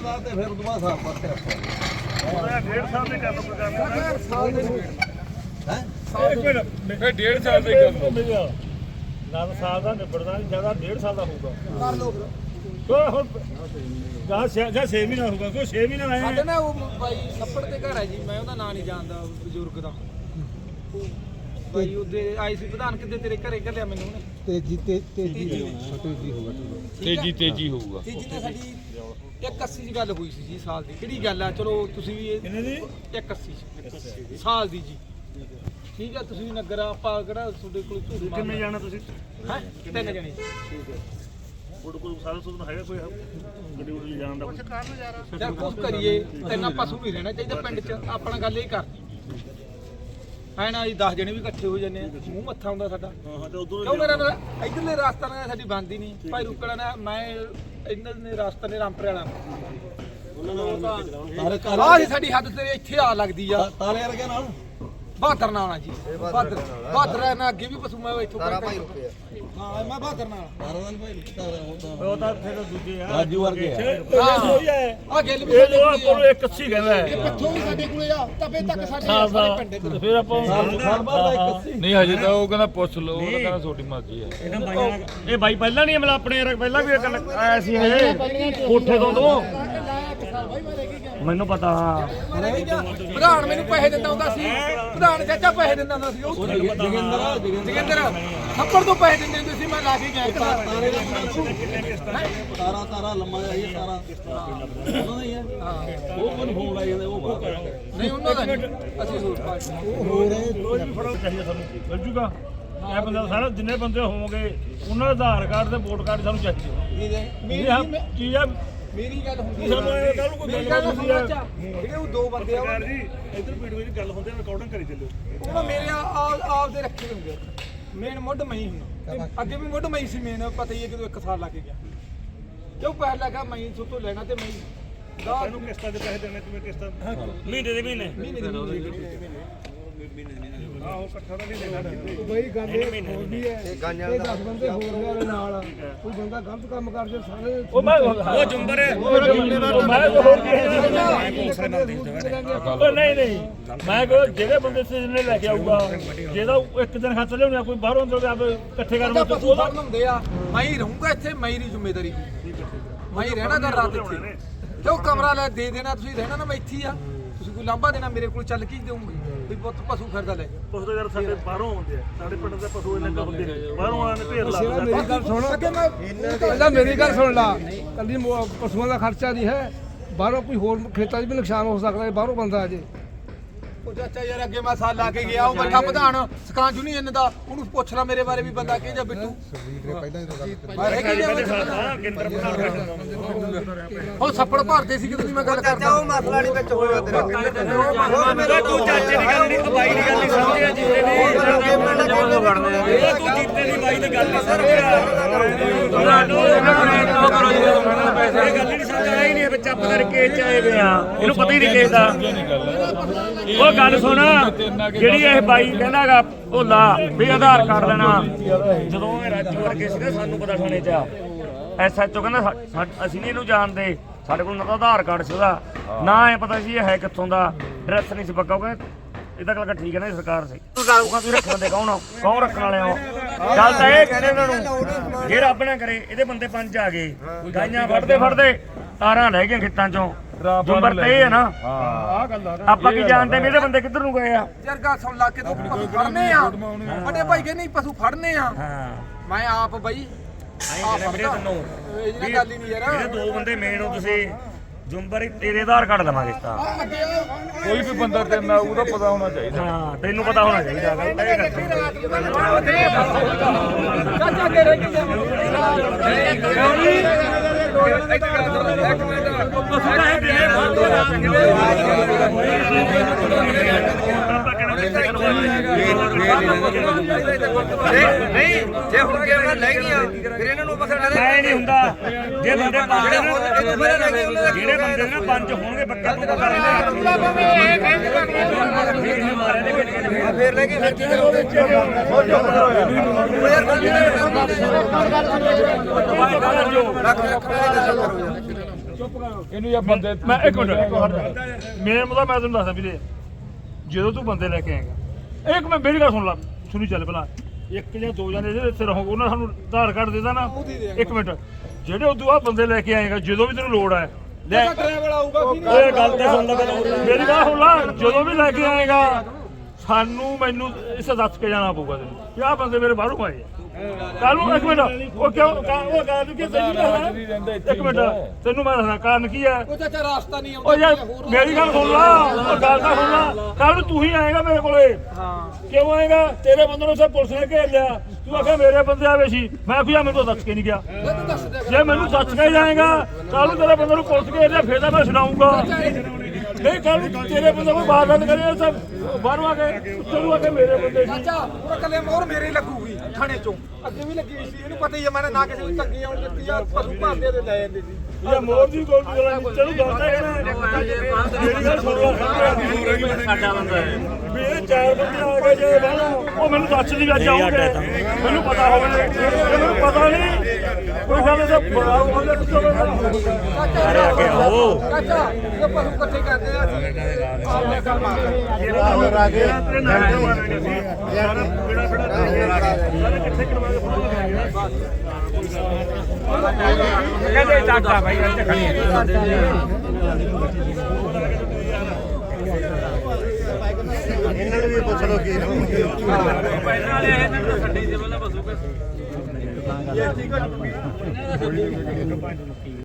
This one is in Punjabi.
ਦਾ ਤੇ ਫਿਰ ਦੁਬਾਰਾ ਸਾਫ਼ ਪੱਤੇ ਡੇਢ ਸਾਲ ਦੇ ਕੰਮ ਕੋਈ ਕਰਨਾ ਹੈ। ਫਿਰ ਡੇਢ ਸਾਲ ਦੇ ਕੰਮ ਨਾ ਤਾਂ ਸਾਲ ਦਾ ਨਿਬੜਦਾ ਨਹੀਂ ਜ਼ਿਆਦਾ ਡੇਢ ਸਾਲ ਦਾ ਹੋਊਗਾ। ਕਰ ਲੋ ਕੋਈ ਹੁਣ ਗਾ ਜਾਂ 6 ਮਹੀਨਾ ਹੋਊਗਾ ਕੋਈ 6 ਮਹੀਨਾ ਸਾਡੇ ਆਏ ਨਾ ਉਹ ਬਾਈ ਛੱਪੜ ਦੇ ਘਰ ਹੈ ਜੀ ਮੈਂ ਉਹਦਾ ਨਾਂ ਨਹੀਂ ਜਾਣਦਾ ਬਜ਼ੁਰਗ ਦਾ। ਉਹ ਬਾਈ ਉਹਦੇ ਆਈ ਸੀ ਪ੍ਰਧਾਨ ਕਿਤੇ ਤੇਰੇ ਘਰੇ ਘੱਲਿਆ ਮੈਨੂੰ ਉਹਨੇ? ਤੇਜੀ ਤੇ ਤੇਜੀ ਤੇਜੀ ਹੋਗਾ ਤੇਜੀ ਤੇਜੀ ਹੋਊਗਾ। ਤੀਜੀ ਤੇ ਸਾਡੀ 180 ਦੀ ਗੱਲ ਹੋਈ ਸੀ ਜੀ ਸਾਲ ਦੀ। ਕਿਹੜੀ ਗੱਲ ਆ? ਚਲੋ ਤੁਸੀਂ ਵੀ ਇਹ ਕਿੰਨੇ ਦੀ? 180 ਸਾਲ ਦੀ ਜੀ। ਠੀਕ ਆ ਤੁਸੀਂ ਵੀ ਨਗਰ ਆ, ਆਪਾਂ ਕਿਹੜਾ ਤੁਹਾਡੇ ਕੋਲ ਝੂਠ ਕਿੰਨੇ ਮਾਰਨਾ ਜਾਣਾ ਤੁਸੀਂ? ਹੈ? ਤਿੰਨ ਜਣੇ। ਕੋਲ ਕੋਲ ਸਾਰਾ ਸੁਣ ਹੈਗਾ ਕੋਈ? ਗੱਡੀ ਉੱਤੇ ਜਾਣ ਦਾ ਯਾਰ ਕਰੀਏ ਤਿੰਨ ਪਸ਼ੂ ਵੀ ਰਹਿਣਾ ਚਾਹੀਦਾ ਪਿੰਡ 'ਚ। ਆਪਣਾ ਗੱਲ ਇਹ ਕਰਦੀ ਹੈ ਨਾ ਜੀ 10 ਜਣੇ ਵੀ ਇਕੱਠੇ ਹੋ ਜਾਂਦੇ ਆ। ਮੂੰਹ ਮੱਥਾ ਹੁੰਦਾ ਸਾਡਾ। ਹਾਂ ਹਾਂ ਤੇ ਉਧਰ ਕਿਉਂ ਮੇਰਾ ਨਾ- ਇੱਧਰਲੇ ਰਾਸਤਾ ਨਾਲ ਸਾਡੀ ਬੰਦੀ ਨਹੀਂ। ਭਾਈ ਰੁਕੜਾ ਨਾ ਮੈਂ ਇਹਨਾਂ ਦੇ ਰਾਸਤਾ ਨੇ ਰਾਮਪੁਰੇ ਵਾਲਾ। ਆਹ ਸੀ ਸਾਡੀ ਹੱਦ ਤੇਰੇ ਇੱਥੇ ਆ ਲੱਗਦੀ ਆ। ਤਾਰੇ ਵਰਗੇ ਨਾਲ? ਬਹਾਦਰ ਨਾਲ ਆ ਜੀ। ਬਹਾਦਰ ਬਹਾਦਰ ਨਾਲ ਅੱਗੇ ਵੀ ਪਸ਼ੂ ਮੈਂ ਇੱਥੋਂ ਭਾਈ ਰੁਕੇ ਹਾਂ ਮੈਂ ਬਹਾਦਰ ਨਾਲ ਤਾਰਾ ਨਾਲ ਭਾਈ ਤਾਰਾ ਹੁੰਦਾ ਉਹ ਤਾਂ? ਫਿਰ ਦੂਜੇ ਆ। ਰਾਜੂ ਵਰਗੇ ਆ। ਹਾਂ। ਆ ਗੱਲ ਵੀ ਇਹ ਸਾਡੇ ਲੋਕ ਕੋਲ ਆਪਾਂ ਨੂੰ 180 ਕਹਿੰਦਾ ਹੈ। ਪਿੱਛੋਂ ਵੀ ਸਾਡੇ ਕੋਲੇ ਆ ਤਵੇ ਤੱਕ ਸਾਡੇ ਸਾਲ ਦਾ ਸਾਰੇ ਪਿੰਡੇ ਕੋਲ। ਫਿਰ ਆਪਾਂ ਸਾਲ ਸਾਲ ਬਾਅਦ ਦਾ 81 ਨਹੀਂ ਹਜੇ ਤਾਂ ਉਹ ਕਹਿੰਦਾ ਪੁੱਛ ਲਓ ਉਹ ਕਹਿੰਦਾ ਛੋਟੀ ਮਰਜ਼ੀ ਹੈ ਇਹਨਾਂ ਬਾਈਆਂ ਨਾਲ- ਇਹ ਬਾਈ ਪਹਿਲਾਂ ਨਹੀਂ ਮਤਲਬ ਆਪਣੇ ਯਾਰ ਪਹਿਲਾਂ ਵੀ ਇਹ ਗੱਲ ਆਇਆ ਸੀ ਇਹ। ਕੋਠੇ ਤੋਂ ਤੋਂ ਮੈਨੂੰ ਪਤਾ। ਹਾਂ ਪ੍ਰਧਾਨ ਮੈਨੂੰ ਪੈਸੇ ਦਿੰਦਾ ਹੁੰਦਾ ਸੀ। ਪ੍ਰਧਾਨ ਚਾਚਾ ਪੈਸੇ ਦਿੰਦਾ ਹੁੰਦਾ ਸੀ। ਉਹ ਜਗਿੰਦਰ। ਜਗਿੰਦਰ ਥੱਪੜ ਤੋਂ ਪੈਸੇ ਦਿੰਦੇ ਮੈਂ ਲਾ ਕੇ ਗਿਆ ਇੱਕ ਵਾਰ। ਤਾਰੇ ਦਾ ਤਾਰਾ ਤਾਰਾ ਲੰਮਾ ਜਿਹਾ ਇਹ ਤਾਰਾ ਉਹਨਾਂ ਦਾ ਹੀ ਹੈ। ਉਹ ਕੋਣ ਫੋਨ ਲਾਈ ਜਾਂਦੇ ਉਹ ਬਾਹਰ ਨਹੀਂ ਉਹਨਾਂ ਦਾ ਨਹੀਂ। ਅਸੀਂ ਹੋਰ ਪਾਰਟੀ ਰੋਜ਼ ਵੀ ਫੜੋ ਚਾਹੀਦਾ ਸਾਨੂੰ। ਮਿਲ ਜੂਗਾ। ਇਹ ਬੰਦਾ ਸਾਰਾ ਜਿੰਨੇ ਬੰਦੇ ਹੋਵੋਗੇ ਉਹਨਾਂ ਦਾ ਆਧਾਰ ਕਾਰਡ ਤੇ ਵੋਟ ਕਾਰਡ ਸਾਨੂੰ ਚਾਹੀਦੇ ਮੇਰੀ ਇਹ ਹਮ ਚੀਜ਼ ਆ? ਮੇਰੀ ਗੱਲ ਹੁੰਦੀ ਸਾਨੂੰ ਇਹ ਕੱਲ੍ਹ ਨੂੰ ਕੋਈ ਮੇਰੀ ਗੱਲ ਹੁੰਦੀ ਜਿਹੜੇ ਉਹ ਦੋ ਬੰਦੇ ਆ ਉਹ- ਜੀ ਇੱਧਰ ਵੀਡੀਓ ਵਿੱਚ ਗੱਲ ਹੁੰਦੀ ਹੈ ਰਿਕਾਰਡਿੰਗ ਕਰੀ ਚੱਲਿਓ। ਉਹ ਮੇਰੇ ਆਪ ਆਪ ਦੇ ਰੱਖੇ ਹੁੰਦੇ ਮੇਨ ਮੁੱਢ ਮਈ ਹੁਣ ਅੱਗੇ ਵੀ ਮੁੱਢ ਮਈ ਸੀ ਮੇਨ ਪਤਾ ਹੀ ਹੈ ਕਿ ਇੱਕ ਸਾਲ ਲੱਗ ਗਿਆ। ਕਿਉਂ ਪੈਰ ਲੱਗਾ ਮਈ ਤੋਂ ਲੈਣਾ ਤੇ ਮਈ? ਦਾ ਇਹਨੂੰ ਕਿਸ਼ਤਾਂ ਦੇ ਪੈਸੇ ਦੇਣੇ ਕਿਵੇਂ ਕਿਸ਼ਤਾਂ ਮਹੀਨੇ ਦੇ ਮਹੀਨੇ। ਮਹੀਨੇ ਦੀ ਮਹੀਨੇ ਆਹੋ ਇਕੱਠਾ ਤਾਂ ਨਹੀਂ ਦੇਣਾ ਬਈ ਗੱਲ ਇਹ ਹੋਰ ਵੀ ਹੈ। ਇਹ 10 ਬੰਦੇ ਹੋਰ ਨੇ ਉਹਦੇ ਨਾਲ। ਕੋਈ ਬੰਦਾ ਗਲਤ ਕੰਮ ਕਰ ਜੇ ਸਾਰੇ ਉਹ ਮੈਂ ਉਹ ਜੰਬਰ ਹੈ। ਮੈਂ ਤਾਂ ਹੋਰ ਕੀ ਉਹ ਨਹੀਂ ਨਹੀਂ। ਮੈਂ ਕੋ ਜਿਹੜੇ ਬੰਦੇ ਸੇ ਨੇ ਲੈ ਕੇ ਆਊਗਾ ਜਿਹਦਾ ਉਹ ਇੱਕ ਦਿਨ ਖਾਤਰ ਲਿਆਉਣਾ ਕੋਈ ਬਾਹਰੋਂ ਅੰਦਰ ਆਪ ਇਕੱਠੇ ਕਰਨ ਉਹਦਾ ਵਾਸਤੇ ਪਸ਼ੂ ਉਹਦਾ ਫੜਨ ਹੁੰਦੇ ਆ। ਮੈਂ ਹੀ ਰਹੂੰਗਾ ਇੱਥੇ ਮੈਂ ਦੀ। ਜ਼ਿੰਮੇਵਾਰੀ ਮੈਂ ਹੀ ਰਹਿਣਾ ਦਰ ਰਾਤ ਇੱਥੇ। ਕਿਉਂ ਕਮਰਾ ਲੈ ਦੇ ਦੇਣਾ ਤੁਸੀਂ ਰਹਿਣਾ ਨਾ ਮੈਂ ਇੱਥੇ ਹੀ ਆ। ਤੁਸੀਂ ਕੋਈ ਲਾਂਭਾ ਦੇਣਾ ਮੇਰੇ ਕੋਲ ਚੱਲ ਕੇ ਹੀ ਦੇਉਂਗੇ ਵੀ ਪੁੱਤ ਪਸ਼ੂ ਫਿਰਦਾ ਲੈ। ਜਾ ਪਸ਼ੂ ਤਾਂ ਯਾਰ ਸਾਡੇ ਬਾਹਰੋਂ ਆਉਂਦੇ ਆ। ਸਾਡੇ ਪਿੰਡ ਦੇ ਪਸ਼ੂ ਇੰਨੇ ਕੰਮ ਹੁੰਦੇ ਨਹੀਂ ਬਾਹਰੋਂ ਆਣ ਢੇਰ ਲਾ ਮੇਰਾ ਗੱਲ ਸੁਣ। ਅੱਗੇ ਮੈਂ ਪਹਿਲਾਂ ਮੇਰੀ ਗੱਲ ਸੁਣ ਲਾ। ਕੱਲੀ ਪਸ਼ੂਆਂ ਦਾ ਖਰਚਾ ਨਹੀਂ ਹੈ। ਬਾਹਰੋਂ ਕੋਈ ਹੋਰ ਖੇਤਾਂ 'ਚ ਵੀ ਨੁਕਸਾਨ ਹੋ ਸਕਦਾ ਹੈ ਬਾਹਰੋਂ ਬੰਦਾ ਆ ਜੇ। ਉਹ ਚਾਚਾ ਯਾਰ ਅੱਗੇ ਮੈਂ ਸਾਲ ਲਾ ਕੇ ਗਿਆ ਉਹ ਬੈਠਾ ਪ੍ਰਧਾਨ ਸਕਾਂ ਯੂਨੀਅਨ ਦਾ ਉਹਨੂੰ ਪੁੱਛ ਲੈ ਮੇਰੇ ਬਾਰੇ ਵੀ ਬੰਦਾ ਕਿਹ ਜਾ ਬਿੱਟੂ। ਉਹ ਛੱਪੜ ਭਰਦੇ ਸੀ ਜਦੋਂ ਦੀ ਮੈਂ ਗੱਲ ਕਰਦਾ ਉਹ ਮਸਲਾ ਨਹੀਂ ਵਿੱਚ ਹੋਇਆ ਤੇਰਾ। ਤੂੰ ਚਾਚੇ ਦੀ ਗੱਲ ਨਹੀਂ ਬਾਈ ਦੀ ਗੱਲ ਨਹੀਂ ਸਮਝਿਆ ਜੀਤੇ ਦੀ ਉਹ ਤੂੰ ਜੀਤੇ ਦੀ ਬਾਈ ਦੀ ਗੱਲ ਨਹੀਂ ਸਮਝਿਆ ਇਹ ਗੱਲ ਨਹੀਂ ਸਮਝਾਇਆ ਹੀ ਨਹੀਂ ਵਿੱਚ ਚੱਪ ਚ ਆਏ ਵੇ ਆ। ਇਹਨੂੰ ਪਤਾ ਹੀ ਨਹੀਂ ਕਿਸ ਦਾ। ਉਹ ਗੱਲ ਸੁਣ, ਜਿਹੜੀ ਇਹ ਬਾਈ ਕਹਿੰਦਾਗਾ ਉਹ ਲਾ, ਵੀ ਆਧਾਰ ਕਾਰਡ ਲੈਣਾ। ਜਦੋਂ ਇਹ ਰਾਜੂ ਵਰਗੇ ਸੀਗਾ, ਸਾਨੂੰ ਪਤਾ ਥਾਣੇ 'ਚ ਐਸਐਚਓ ਕਹਿੰਦਾ, ਸਾ- ਸਾ- ਅਸੀਂ ਨਹੀਂ ਇਹਨੂੰ ਜਾਣਦੇ। ਸਾਡੇ ਕੋਲ ਨਾ ਤਾਂ ਆਧਾਰ ਕਾਰਡ ਸੀ ਉਹਦਾ। ਨਾ ਇਹ ਪਤਾ ਸੀ ਇਹ ਹੈ ਕਿੱਥੋਂ ਦਾ। ਐਡਰੈਸ ਨਹੀਂ ਸੀ ਪੱਕਾ, ਉਹ ਕਹਿੰਦਾ, ਇਹ ਤਾਂ ਗੱਲ ਠੀਕ ਹੈ ਨਾ ਇਹ ਸਰਕਾਰ ਸੀ। ਉਹ ਕਹਿੰਦਾ ਤੁਸੀਂ ਰੱਖਣ ਦੇ ਕੌਣ ਹੋ ਕੌਣ ਰੱਖਣ ਵਾਲੇ ਹੋ ਗੱਲ ਤਾਂ ਇਹ ਕਹਿੰਦੇ ਉਹਨਾਂ ਨੂੰ, ਜੇ ਰੱਬ ਨਾ ਕਰੇ, ਇਹਦੇ ਬੰਦੇ ਪੰਜ ਆ ਗਏ। ਗਾਈਆਂ ਫੜਦੇ ਫੜਦੇ। ਤਾਰਾਂ ਲੈ ਗਈਆਂ ਖੇਤਾਂ ਚੋਂ। ਜੁੰਬਰ ਤੇ ਇਹ ਹੈ ਨਾ। ਹਾਂ। ਆਪਾਂ ਕੀ ਜਾਣਦੇ ਵੀ ਇਹਦੇ ਬੰਦੇ ਕਿੱਧਰ ਨੂੰ ਗਏ ਆ? ਯਾਰ ਗੱਲ ਸੁਣ ਲਾ ਕੇ ਤੂੰ ਪਸ਼ੂ ਫੜਨੇ ਆ। ਵੱਡੇ ਭਾਈ ਕਹਿੰਦੇ ਨਹੀਂ ਪਸ਼ੂ ਫੜਨੇ ਆ। ਹਾਂ। ਮੈਂ ਆਪ ਬਈ ਆਈ ਕਹਿੰਦੇ ਵੀਰੇ ਤੈਨੂੰ ਇਹ ਜਿਹੜਾ ਗੱਲ ਹੀ ਨਹੀਂ ਯਾਰ। ਜਿਹੜੇ ਦੋ ਬੰਦੇ ਮੇਨ ਹੋ ਤੁਸੀਂ। ਜੁੰਬਰ ਤੇਰੇ ਆਧਾਰ ਕਾਰਡ ਲਵਾਂਗੇ ਤਾਂ ਕੋਈ ਵੀ ਬੰਦਾ ਉਹਦਾ ਪਤਾ ਹੋਣਾ ਚਾਹੀਦਾ। ਹਾਂ ਤੈਨੂੰ ਪਤਾ ਹੋਣਾ ਚਾਹੀਦਾ। ਗੱਲ ਤਾਂ ਇਹ ਕਰਦੇ ਚਾਚਾ ਕੇ ਰਹਿ ਗਈ ਨਹੀਂ ਜੇ ਹੁਣ ਗੇਮਾਂ ਲੈ ਗਈਆਂ ਫਿਰ ਇਹਨਾਂ ਨੂੰ ਪਸੰਦ ਐ ਨਹੀਂ ਹੁੰਦਾ। ਜੇ ਬੰਦੇ ਪੰਜ ਜਿਹੜੇ ਹੁਣ ਇਹ ਤੋਂ ਪਹਿਲਾਂ ਲੈ ਗਏ ਉਹਨਾਂ ਦਾ ਜਿਹੜੇ ਬੰਦੇ ਨਾ ਪੰਜ ਹੋਣਗੇ ਪੱਕਾ ਤੂੰ ਪਤਾ ਨਹੀਂ ਮਾਰੇ ਦੇ ਵਿੱਚ ਫੇਰ ਲੈ ਗਏ ਫਿਰ ਕੀ ਕਰੋਗੇ? ਯਾਰ ਗੱਲ ਜੋ ਰੱਖ ਰੱਖ ਕੇ ਦੱਸੋ ਕਰੋ ਯਾਰ ਚੁੱਪ ਕਰੋ। ਇਹਨੂੰ ਜਾਂ ਬੰਦੇ ਮੈਂ ਇੱਕ ਮਿੰਟ। ਮੇਰੇ ਮੁੱਦਾ ਮੈਂ ਤੈਨੂੰ ਦੱਸਦਾ ਵੀਰੇ ਜਦੋਂ ਤੂੰ ਬੰਦੇ ਲੈ ਕੇ ਆਏਗਾ। ਇੱਕ ਮੈਂ ਮੇਰੀ ਗੱਲ ਸੁਣ ਲੈ। ਸੁਣੀ ਚੱਲ ਪਹਿਲਾਂ ਇੱਕ ਜਾਂ ਦੋ ਜਣੇ ਜਿਹੜੇ ਇੱਥੇ ਰਹੋਗੇ ਉਹਨਾਂ ਨੇ ਸਾਨੂੰ ਆਧਾਰ ਕਾਰਡ ਦੇ ਦੇਣਾ। ਇੱਕ ਮਿੰਟ। ਜਿਹੜੇ ਉਦੋਂ ਬਾਅਦ ਬੰਦੇ ਲੈ ਕੇ ਆਏਗਾ ਜਦੋਂ ਵੀ ਤੈਨੂੰ ਲੋੜ ਹੈ ਲੈ। ਡਰਾਈਵਰ ਆਊਗਾ ਕੀ ਓਏ ਗੱਲ ਤੇ ਸੁਣ ਲੈ ਪਹਿਲਾਂ। ਮੇਰੀ ਗੱਲ ਸੁਣ ਲੈ। ਜਦੋਂ ਵੀ ਲੈ ਕੇ ਆਏਗਾ ਸਾਨੂੰ ਮੈਨੂੰ ਇਸ ਦੱਸ ਕੇ ਜਾਣਾ ਪਊਗਾ ਤੈਨੂੰ। ਕਿ ਆਹ ਬੰਦੇ ਮੇਰੇ ਬਾਹਰੋਂ ਆਏ ਆ। ਕੱਲ ਨੂੰ ਇੱਕ ਮਿੰਟ। ਉਹ ਕਿਉਂ? ਉਹ ਗੱਲ ਕੀ ਤੈਨੂੰ ਦੱਸਣਾ ਇੱਕ ਮਿੰਟ। ਤੈਨੂੰ ਮੈਂ ਦੱਸਣਾ ਕਾਰਨ ਕੀ ਹੈ? ਉਹ ਚਾਚਾ ਰਾਸਤਾ ਨਹੀਂ ਉਹ ਯਾਰ ਮੇਰੀ ਗੱਲ ਸੁਣ ਲਾ। ਉਹ ਗੱਲ ਤਾਂ ਸੁਣ ਲਾ। ਕੱਲ ਨੂੰ ਤੂੰ ਹੀ ਆਏਗਾ ਮੇਰੇ ਕੋਲੇ? ਹਾਂ। ਕਿਉਂ ਆਏਗਾ? ਤੇਰੇ ਬੰਦੇ ਨੂੰ ਸਭ ਪੁਲਿਸ ਨੇ ਘੇਰ ਲਿਆ। ਤੂੰ ਆਖਿਆ ਮੇਰੇ ਬੰਦੇ ਆਵੇ ਸੀ। ਮੈਂ ਕਿਹਾ ਮੈਨੂੰ ਤਾਂ ਦੱਸ ਕੇ ਨਹੀਂ ਗਿਆ। ਜੇ ਮੈਨੂੰ ਦੱਸ ਕੇ ਜਾਏਗਾ ਕੱਲ ਨੂੰ ਤੇਰੇ ਬੰਦੇ ਨੂੰ ਪੁਲਿਸ ਘੇਰ ਲਿਆ ਫੇਰ ਤਾਂ ਮੈਂ ਸੁਣਾਉਂਗਾ ਨਹੀਂ ਕੱਲ ਨੂੰ ਤੇਰੇ ਬੰਦੇ ਕੋਈ ਬਾਤ ਬੰਦ ਕਰੇ ਸਭ ਬਾਹਰੋਂ ਆ ਕੇ ਉੱਤੋਂ ਆ ਕੇ ਮੇਰੇ ਬੰਦੇ ਸੀ ਚਾਚਾ ਉਹ ਕੱਲੇ ਮੋਹਰ ਮੇਰੇ ਹੀ ਲੱਗੂਗੀ ਥਾਣੇ ਚੋਂ। ਅੱਗੇ ਵੀ ਲੱਗੀ ਸੀ ਇਹਨੂੰ ਪਤਾ ਹੀ ਆ ਮੈਂ ਨਾ ਕਿਸੇ ਨੂੰ ਤੰਗੀ ਆਉਣ ਦਿੱਤੀ ਆ ਪਸ਼ੂ ਭਾਂਦੇ ਦੇ ਲੈ ਜਾਂਦੇ ਸੀ। ਇਹ ਮੋਰ ਦੀ ਗੋਲ ਦੀ ਗੱਲ ਨਹੀਂ ਤੈਨੂੰ ਦੱਸਦਾ ਹੈ ਮੇਰੀ ਗੱਲ ਸੁਣ ਲੈ ਸਾਡਾ ਬੰਦਾ ਹੈ। ਵੀ ਇਹ ਚਾਰ ਬੰਦੇ ਆ ਗਏ ਜੇ ਬਾਹਰੋਂ ਉਹ ਮੈਨੂੰ ਦੱਸ ਦੀ ਅੱਜ ਆਉਂਗੇ ਮੈਨੂੰ ਪਤਾ ਹੋਵੇ ਮੈਨੂੰ ਪਤਾ ਨਹੀਂ ਕੋਈ ਗੱਲ ਤੇ ਬੜਾ ਉਹਦੇ ਚਾਚਾ ਅੱਗੇ ਆਓ। ਚਾਚਾ ਇਹ ਪਸ਼ੂ ਇਕੱਠੇ ਕਰਦੇ ਆ ਆਪਣੇ ਘਰ ਮਾਰ ਆ। ਗਏ ਤੇਰੇ ਨਾਲ ਮਾਰਾਂਗੇ ਅਸੀਂ ਸਾਰਾ ਬੇੜਾ ਬੇੜਾ ਸਾਰੇ ਇਕੱਠੇ ਕਰਵਾ ਕੇ ਫੋਟੋ ਕਹਿੰਦੇ ਚਾਚਾ ਭਾਈ ਇੱਥੇ ਖੜੀ ਇਹਨਾਂ ਨੂੰ ਵੀ ਪੁੱਛ ਲਓ ਕੀ ਤਾਂ ਗੱਲ